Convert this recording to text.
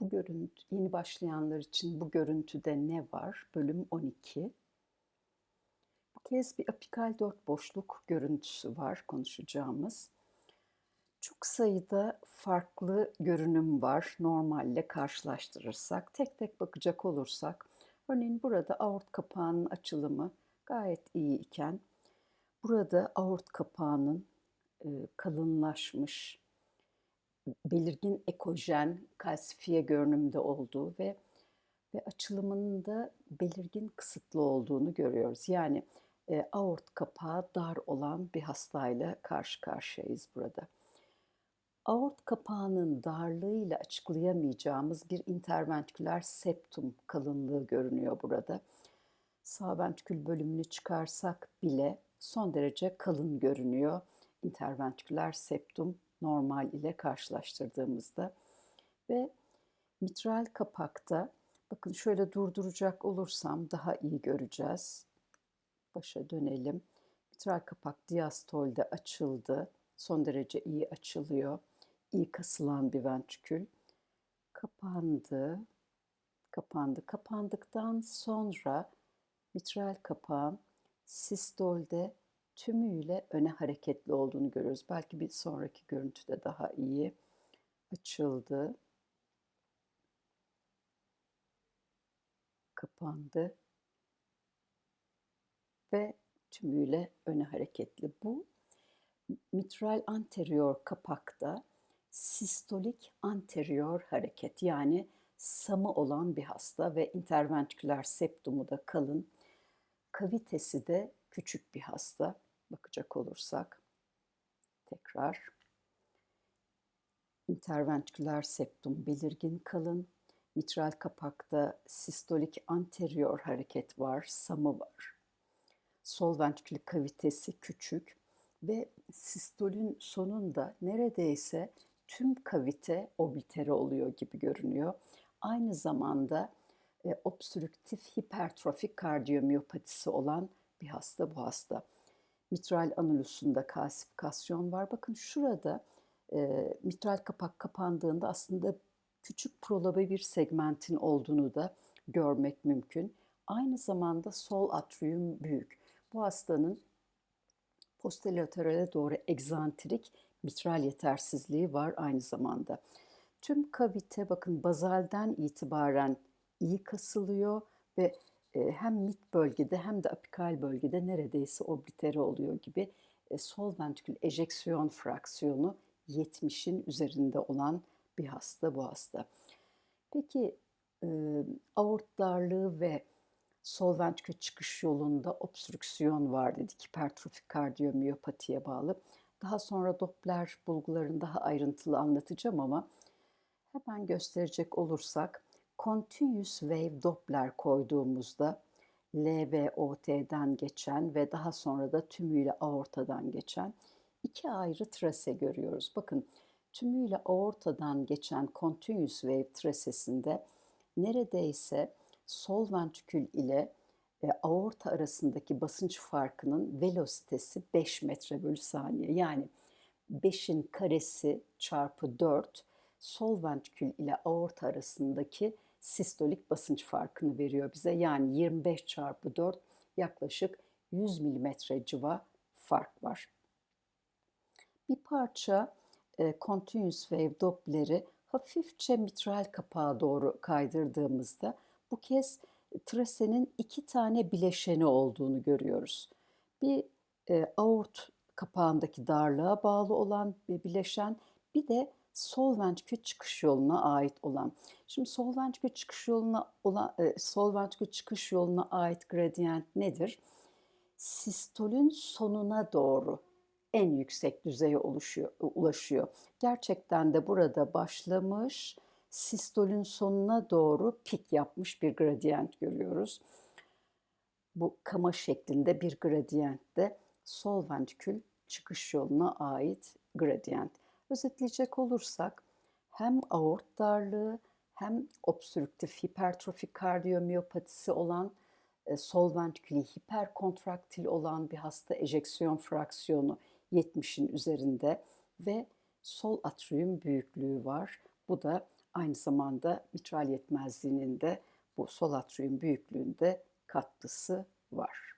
Bu görüntü yeni başlayanlar için bu görüntüde ne var? Bölüm 12. Bu kez bir apikal dört boşluk görüntüsü var konuşacağımız. Çok sayıda farklı görünüm var normalle karşılaştırırsak. Tek tek bakacak olursak, örneğin burada aort kapağının açılımı gayet iyi iken, burada aort kapağının kalınlaşmış, belirgin ekojen, kalsifiye görünümde olduğu ve ve açılımının da belirgin kısıtlı olduğunu görüyoruz. Yani e, aort kapağı dar olan bir hastayla karşı karşıyayız burada. Aort kapağının darlığıyla açıklayamayacağımız bir interventiküler septum kalınlığı görünüyor burada. Sağ ventrikül bölümünü çıkarsak bile son derece kalın görünüyor. Interventiküler septum normal ile karşılaştırdığımızda ve mitral kapakta bakın şöyle durduracak olursam daha iyi göreceğiz. Başa dönelim. Mitral kapak diastolde açıldı. Son derece iyi açılıyor. İyi kasılan bir ventrikül. Kapandı. Kapandı. Kapandıktan sonra mitral kapağın sistolde tümüyle öne hareketli olduğunu görüyoruz. Belki bir sonraki görüntüde daha iyi açıldı. Kapandı. Ve tümüyle öne hareketli. Bu mitral anterior kapakta sistolik anterior hareket yani samı olan bir hasta ve interventiküler septumu da kalın, kavitesi de küçük bir hasta bakacak olursak tekrar interventiküler septum belirgin kalın, mitral kapakta sistolik anterior hareket var, samı var. Sol ventrikül kavitesi küçük ve sistolün sonunda neredeyse tüm kavite oblitere oluyor gibi görünüyor. Aynı zamanda e, obstrüktif hipertrofik kardiyomiyopatisi olan bir hasta bu hasta mitral anulusunda kalsifikasyon var. Bakın şurada e, mitral kapak kapandığında aslında küçük prolabe bir segmentin olduğunu da görmek mümkün. Aynı zamanda sol atrium büyük. Bu hastanın posterolaterale doğru egzantrik mitral yetersizliği var aynı zamanda. Tüm kavite bakın bazalden itibaren iyi kasılıyor ve hem mid bölgede hem de apikal bölgede neredeyse oblitere oluyor gibi e, sol ventrikül ejeksiyon fraksiyonu 70'in üzerinde olan bir hasta bu hasta. Peki e, aort darlığı ve sol ventrikül çıkış yolunda obstrüksiyon var dedik hipertrofik kardiyomiyopatiye bağlı. Daha sonra Doppler bulgularını daha ayrıntılı anlatacağım ama hemen gösterecek olursak Continuous Wave Doppler koyduğumuzda LVOT'den geçen ve daha sonra da tümüyle aortadan geçen iki ayrı trase görüyoruz. Bakın tümüyle aortadan geçen Continuous Wave trasesinde neredeyse sol ventrikül ile e, aorta arasındaki basınç farkının velositesi 5 metre bölü saniye. Yani 5'in karesi çarpı 4 sol ventrikül ile aorta arasındaki sistolik basınç farkını veriyor bize. Yani 25 çarpı 4 yaklaşık 100 milimetre civa fark var. Bir parça e, Continuous Wave Doppler'i hafifçe mitral kapağa doğru kaydırdığımızda bu kez trasenin iki tane bileşeni olduğunu görüyoruz. Bir e, aort kapağındaki darlığa bağlı olan bir bileşen, bir de sol ventrikül çıkış yoluna ait olan. Şimdi sol ventrikül çıkış yoluna olan e, sol ventrikül çıkış yoluna ait gradient nedir? Sistolün sonuna doğru en yüksek düzeye oluşuyor, ulaşıyor. Gerçekten de burada başlamış, sistolün sonuna doğru pik yapmış bir gradient görüyoruz. Bu kama şeklinde bir gradient de sol çıkış yoluna ait gradient. Özetleyecek olursak hem aort darlığı hem obstrüktif hipertrofik kardiyomiyopatisi olan e, sol ventrikülü hiperkontraktil olan bir hasta ejeksiyon fraksiyonu 70'in üzerinde ve sol atrium büyüklüğü var. Bu da aynı zamanda mitral yetmezliğinin de bu sol atrium büyüklüğünde katkısı var.